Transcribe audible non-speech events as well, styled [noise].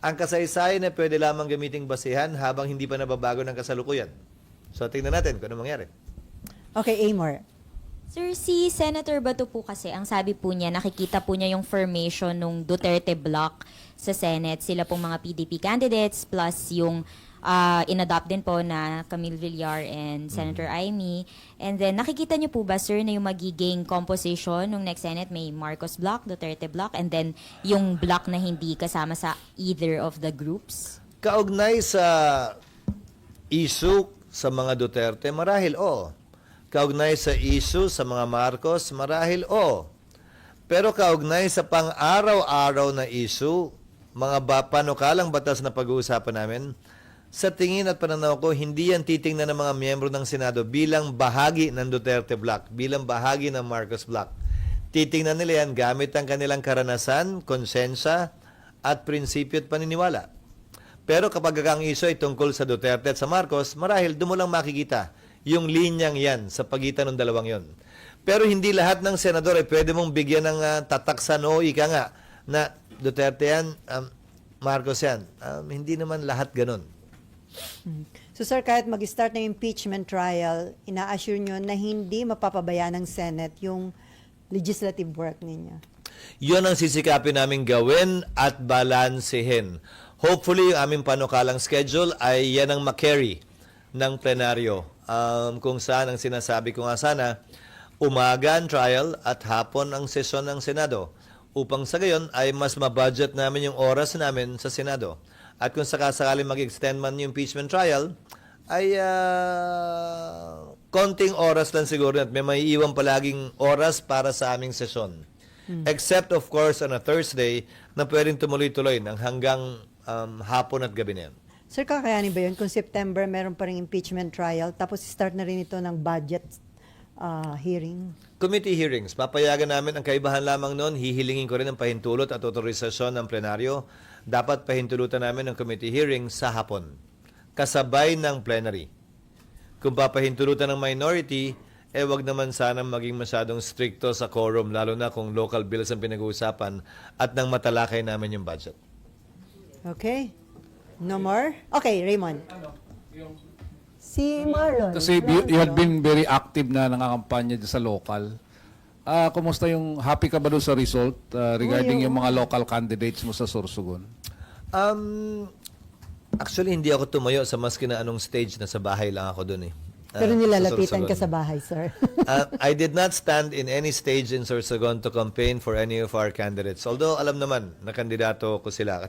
Ang kasaysayan na pwede lamang gamiting basihan habang hindi pa nababago ng kasalukuyan. So tingnan natin kung ano mangyari. Okay, Amor. Sir, si Senator Bato po kasi, ang sabi po niya, nakikita po niya yung formation ng Duterte block sa Senate. Sila pong mga PDP candidates plus yung ah, inadopt din po na Camille Villar and Senator Amy. And then, nakikita niyo po ba, sir, na yung magiging composition ng next Senate may Marcos block, Duterte block, and then yung block na hindi kasama sa either of the groups? Kaugnay sa issue sa mga Duterte, marahil oo. Kaugnay sa issue sa mga Marcos, marahil oo. Pero kaugnay sa pang-araw-araw na issue, mga ba, panukalang batas na pag-uusapan namin, sa tingin at pananaw ko, hindi yan titingnan ng mga miyembro ng Senado bilang bahagi ng Duterte Block, bilang bahagi ng Marcos Block. Titingnan nila yan gamit ang kanilang karanasan, konsensya, at prinsipyo at paniniwala. Pero kapag ang iso ay tungkol sa Duterte at sa Marcos, marahil doon lang makikita yung linyang yan sa pagitan ng dalawang yon. Pero hindi lahat ng senador ay pwede mong bigyan ng ah, tatak sa no, ika nga, na Duterte yan, um, Marcos yan. Um, hindi naman lahat ganun. So sir, kahit mag-start ng impeachment trial, ina-assure nyo na hindi mapapabayaan ng Senate yung legislative work ninyo. Yun ang sisikapin namin gawin at balansehin. Hopefully, yung aming panukalang schedule ay yan ang makarry ng plenaryo. Um, kung saan ang sinasabi ko nga sana, umaga ang trial at hapon ang sesyon ng Senado. Upang sa gayon ay mas mabudget namin yung oras namin sa Senado. At kung sakasakali mag-extend man yung impeachment trial, ay ah, konting oras lang siguro at may maiiwan palaging oras para sa aming sesyon. Except of course on a Thursday na pwedeng tumuloy-tuloy ng hanggang um, hapon at gabi na yan. Sir, kakayanin ba yun kung September meron pa rin impeachment trial tapos start na rin ito ng budget ah, hearing? Committee hearings, papayagan namin ang kaibahan lamang noon, hihilingin ko rin ang pahintulot at otorisasyon ng plenaryo. Dapat pahintulutan namin ang committee hearing sa hapon, kasabay ng plenary. Kung papahintulutan ng minority, eh wag naman sana maging masyadong stricto sa quorum, lalo na kung local bills ang pinag-uusapan at nang matalakay namin yung budget. Okay? No more? Okay, Raymond. Si Marlon. Kasi you, you had been very active na nangangampanya dyan sa local. Ah, kumusta yung happy ka ba doon sa result ah, regarding yung mga local candidates mo sa Sorsogon? Um, actually, hindi ako tumayo sa maski na anong stage na sa bahay lang ako dun eh. Ah, Pero nilalapitan ka sa bahay, sir. Uh, [laughs] I did not stand in any stage in Sorsogon to campaign for any of our candidates. Although alam naman na kandidato ko sila at